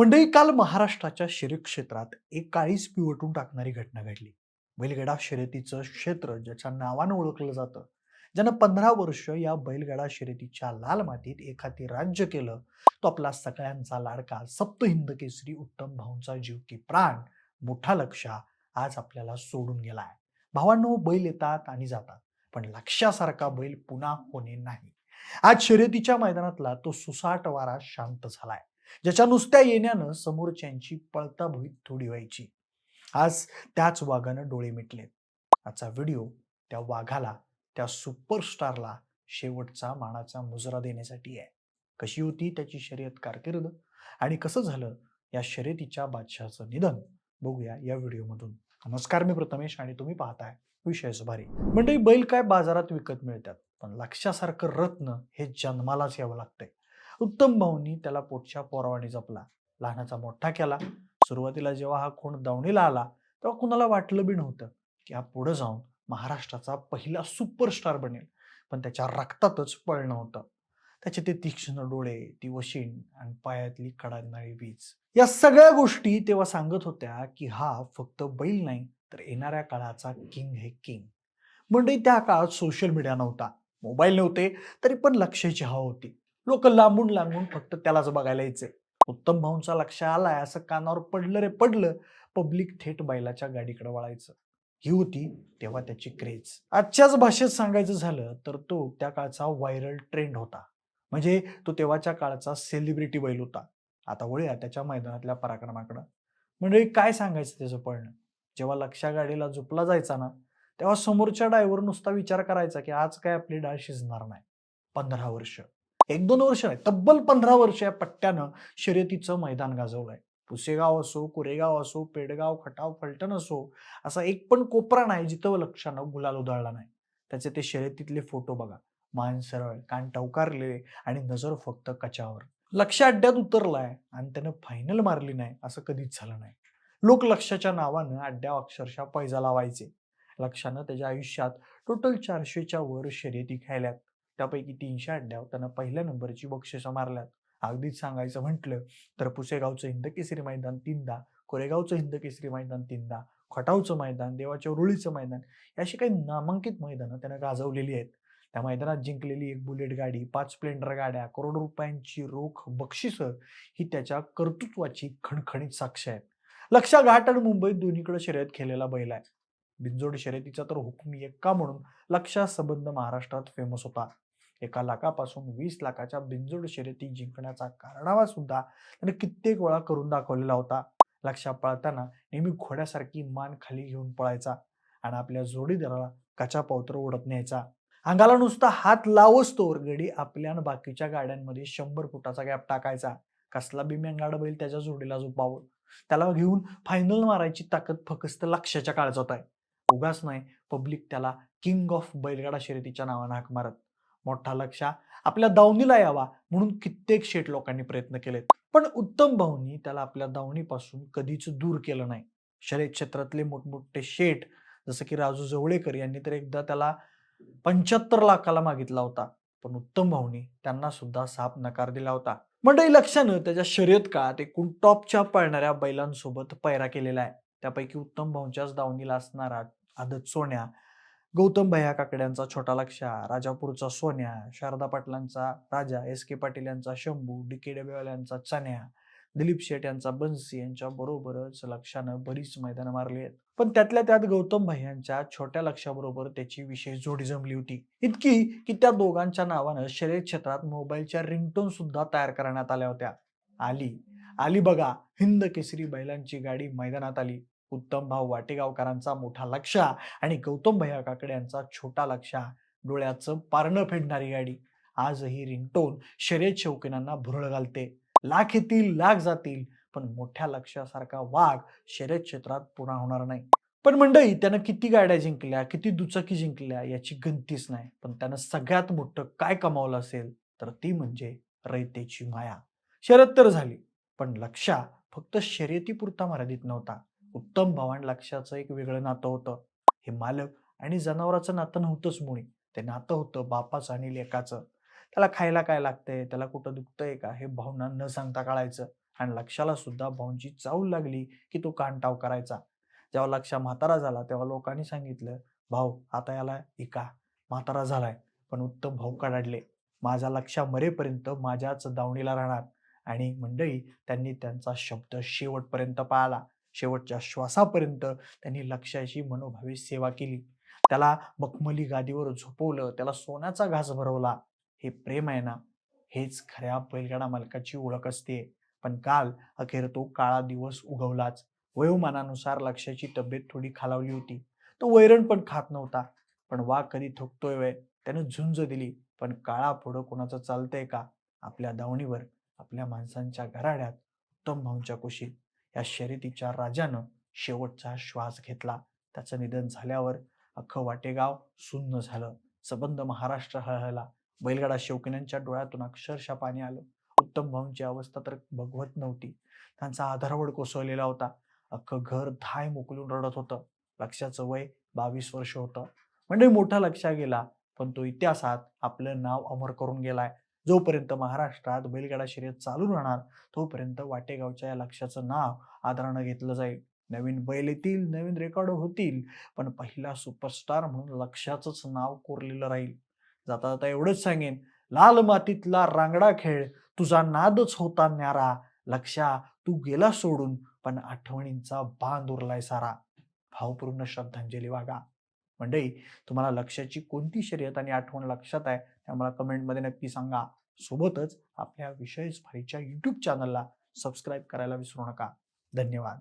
मंडळी काल महाराष्ट्राच्या शरीर क्षेत्रात एक काळीच पिवटून टाकणारी घटना घडली. बैलगडा शर्यतीचं क्षेत्र ज्याच्या नावानं ओळखलं जातं ज्यानं पंधरा वर्ष या बैलगडा शर्यतीच्या लाल मातीत एखादी राज्य केलं तो आपला सगळ्यांचा लाडका सप्त हिंद केसरी उत्तम भाऊंचा जीव की प्राण मोठा लक्षा आज आपल्याला सोडून गेला आहे भावांनो बैल येतात आणि जातात पण लक्षासारखा बैल पुन्हा होणे नाही. आज शर्यतीच्या मैदानातला तो सुसाट वारा शांत झालाय. ज्याच्या नुसत्या येण्यानं समोरच्यांची पळता भुईत थोडी व्हायची. आज त्याच वाघानं डोळे मिटलेत. आजचा व्हिडिओ त्या वाघाला त्या सुपरस्टारला शेवटचा मानाचा मुजरा देण्यासाठी आहे. कशी होती त्याची शर्यत कारकीर्द आणि कसं झालं या शर्यतीच्या बादशहाचं निधन बघूया या व्हिडिओमधून. नमस्कार मी प्रथमेश आणि तुम्ही पाहताय विषय सुभारी. म्हणजे बैल काय बाजारात विकत मिळतात? पण लक्षासारखं रत्न हे जन्मालाच यावं लागतंय. उत्तम भाऊंनी त्याला पोटच्या पोरावाने जपला. लहानाचा मोठा केला. सुरुवातीला जेव्हा हा खूण दावणीला आला तेव्हा कुणाला वाटलं बी नव्हतं की हा पुढे जाऊन महाराष्ट्राचा पहिला सुपरस्टार बनेल. पण त्याच्या रक्तातच पळणं होतं त्याचे ते तीक्ष्ण डोळे ती वशीण आणि पायातली कडाडणारी वीज या सगळ्या गोष्टी तेव्हा सांगत होत्या की हा फक्त बैल नाही तर येणाऱ्या काळाचा किंग हे किंग म्हणजे त्या काळात सोशल मीडिया नव्हता. मोबाईल नव्हते तरी पण लक्षाची हवा होती. लोक लांबून लांबून फक्त त्यालाच बघायला यायचे उत्तम भाऊंचा लक्ष आलाय असं कानावर पडलं रे पडलं. पब्लिक थेट बैलाच्या गाडीकडे वळायचं. ही होती तेव्हा त्याची क्रेज आजच्याच भाषेत सांगायचं झालं तर तो त्या काळचा व्हायरल ट्रेंड होता. म्हणजे तो तेव्हाच्या काळचा सेलिब्रिटी बैल होता. आता वळूया त्याच्या मैदानातल्या पराक्रमाकडं. म्हणजे काय सांगायचं त्याचं पळणं जेव्हा लक्षा गाडीला झोपला जायचा ना तेव्हा समोरच्या डायव्हर नुसता विचार करायचा की आज काय आपली डाळ शिजणार नाही. पंधरा वर्ष. एक दोन वर्ष नाही तब्बल पंधरा वर्ष या पट्ट्यानं शर्यतीचं मैदान गाजवलंय. पुसेगाव असो कुरेगाव असो पेडगाव खटाव फलटण असो असा एक पण कोपरा नाही जिथं लक्षानं गुलाल उधळला नाही. त्याचे ते शर्यतीतले फोटो बघा. मान सरळ कान टवकारले आणि नजर फक्त कचावर लक्ष अड्ड्यात उतरलाय आणि त्यानं फायनल मारली नाही असं कधीच झालं नाही. लोक लक्षाच्या नावानं अड्ड्या अक्षरशः पैजा लावायचे. लक्षानं त्याच्या आयुष्यात टोटल चारशेच्या वर शर्यती खेळल्यात. त्यापैकी तीनशे अड्ड्यावर त्यांना पहिल्या नंबरची बक्षिसं मारल्यात. अगदीच सांगायचं म्हटलं तर पुसेगावचं हिंदकेसरी मैदान तीनदा कोरेगावचं हिंदकेसरी मैदान तीनदा खटावचं मैदान देवाच्या रुळीचं मैदान अशी काही नामांकित मैदानं त्यानं गाजवलेली आहेत. त्या मैदानात जिंकलेली एक बुलेट गाडी पाच स्प्लेंडर गाड्या करोडो रुपयांची रोख बक्षिसं ही त्याच्या कर्तृत्वाची खणखणीत साक्ष आहे लक्षा घाट आणि मुंबईत दोन्हीकडे शर्यत खेळलेला बैल आहे. बिनजोड शर्यतीचा तर हुकमी एक्का म्हणून लक्षा संबंध महाराष्ट्रात फेमस होता. एका लाखापासून वीस लाखाच्या बिनजोड शर्यती जिंकण्याचा कारणावा सुद्धा त्याने कित्येक वेळा करून दाखवलेला होता. लक्षात पळताना नेहमी घोड्यासारखी मान खाली घेऊन पळायचा आणि आपल्या जोडीदाराला कचा पावतर ओढत न्यायचा. अंगाला नुसता हात लावच तोवर गडी आपल्या आणि बाकीच्या गाड्यांमध्ये शंभर फुटाचा गॅप टाकायचा. कसला बिम्यांगाड बैल त्याच्या जोडीला झोपावं. त्याला घेऊन फायनल मारायची ताकद फक्त लक्षाच्या काळजात आहे उगाच नाही पब्लिक त्याला किंग ऑफ बैलगाडा शर्यतीच्या नावानं हाक मारत. मोठा लक्षा. आपल्या दावणीला यावा म्हणून कित्येक शेट लोकांनी प्रयत्न केलेत. पण उत्तम भाऊनी त्याला आपल्या दावणीपासून कधीच दूर केलं नाही. शर्यत क्षेत्रातले मोठमोठे शेठ जसं की राजू जवळेकर यांनी तर एकदा त्याला पंच्याहत्तर लाखाला मागितला होता. पण उत्तम भाऊनी त्यांना सुद्धा साप नकार दिला होता. मंडळी लक्षानं त्याच्या शर्यत काळात एकूण टॉपच्या पळणाऱ्या बैलांसोबत पैरा केलेला आहे. त्यापैकी उत्तम भाऊंच्याच दावणीला असणारा आदत सोन्या गौतम भैया काकड्यांचा छोटा लक्षा राजापूरचा सोन्या शारदा पाटलांचा राजा एस के पाटील यांचा शंभू डी के यांचा चण्या दिलीप शेठ यांचा बन्सी यांच्या बरोबरच लक्षानं बरीच मैदानं मारली आहेत. पण त्यातल्या त्यात गौतम भैयांच्या छोट्या लक्षाबरोबर त्याची विशेष जोडी जमली होती. इतकी की त्या दोघांच्या नावानं शर्यत क्षेत्रात मोबाईलच्या रिंगटोन सुद्धा तयार करण्यात आल्या होत्या. आली आली बघा हिंद केसरी बैलांची गाडी मैदानात आली. उत्तम भाऊ वाटेगावकरांचा मोठा लक्षा आणि गौतम भैया काकडे यांचा छोटा लक्षा. डोळ्याचं पारणं फेडणारी गाडी. आजही रिंगटोन शर्यत शौकीनांना भुरळ घालते. लाख येतील लाख जातील पण मोठ्या लक्षासारखा वाघ शर्यत क्षेत्रात पुन्हा होणार नाही. पण मंडळी त्यानं किती गाड्या जिंकल्या किती दुचाकी जिंकल्या याची गंतीच नाही. पण त्यानं सगळ्यात मोठं काय कमावलं असेल तर ती म्हणजे रयतेची माया. शरद तर झाली पण लक्षा फक्त शर्यतीपुरता मर्यादित नव्हता. उत्तम भवान लक्षाचं एक वेगळं नातं होतं. हे मालक आणि जनावराचं नातं नव्हतंच मुळी. ते नातं होतं बापाचं आणि लेकाचं. त्याला खायला काय लागतंय? त्याला कुठं दुखतंय का? हे भावना न सांगता काढायचं आणि लक्षाला सुद्धा भाऊंची चावल लागली की तो कानटाव करायचा. जेव्हा लक्षा म्हातारा झाला तेव्हा लोकांनी सांगितलं भाऊ आता याला एका म्हातारा झालाय पण उत्तम भाऊ कडाडले माझा लक्षा मरेपर्यंत माझ्याच दावणीला राहणार. आणि मंडळी त्यांनी त्यांचा शब्द शेवटपर्यंत पाळला. शेवटच्या श्वासापर्यंत त्यांनी लक्षाची मनोभावी सेवा केली. त्याला मखमली गादीवर झोपवलं त्याला सोन्याचा घास भरवला. हे प्रेम आहे ना हेच खऱ्या बैलगाडा मालकाची ओळख असते. पण काल अखेर तो काळा दिवस उगवलाच. वयोमानानुसार लक्षाची तब्येत थोडी खालावली होती. तो वैरण पण खात नव्हता. पण वा कधी थकतोय वय. त्यानं झुंज दिली. पण काळा पुढं कोणाचं चालतंय का? आपल्या दावणीवर आपल्या माणसांच्या घराड्यात उत्तम भाऊंच्या कुशीत. या शर्यतीच्या राजानं शेवटचा श्वास घेतला. त्याचं निधन झाल्यावर अख्खं वाटेगाव सुन्न झालं. सबंध महाराष्ट्र हळहळला. बैलगाडा शौकीनांच्या डोळ्यातून अक्षरशः पाणी आलं. उत्तम भाऊंची अवस्था तर भगवत नव्हती. त्यांचा आधारवड कोसळलेला होता. अख्खं घर धाय मोकलून रडत होतं. लक्षाचं वय बावीस वर्ष होतं. म्हणजे मोठा लक्षा गेला पण तो इतिहासात आपलं नाव अमर करून गेलाय. जोपर्यंत महाराष्ट्रात बैलगाडा शर्यत चालू राहणार तोपर्यंत वाटेगावच्या या लक्षाचं नाव आदरानं घेतलं जाईल. नवीन बैल येतील नवीन रेकॉर्ड होतील पण पहिला सुपरस्टार म्हणून लक्षाचंच नाव कोरलेलं राहील. जाता जाता एवढंच सांगेन लाल मातीतला रांगडा खेळ तुझा नादच होता न्यारा. लक्षा तू गेला सोडून पण आठवणींचा बांध उरलाय सारा. भावपूर्ण श्रद्धांजली वागा. मंडळी तुम्हाला लक्षाची कोणती शर्यत आणि आठवण लक्षात आहे त्यामुळे कमेंटमध्ये नक्की सांगा. सोबतच आपल्या विषय भारीच्या यूट्यूब चॅनलला सबस्क्राईब करायला विसरू नका. धन्यवाद.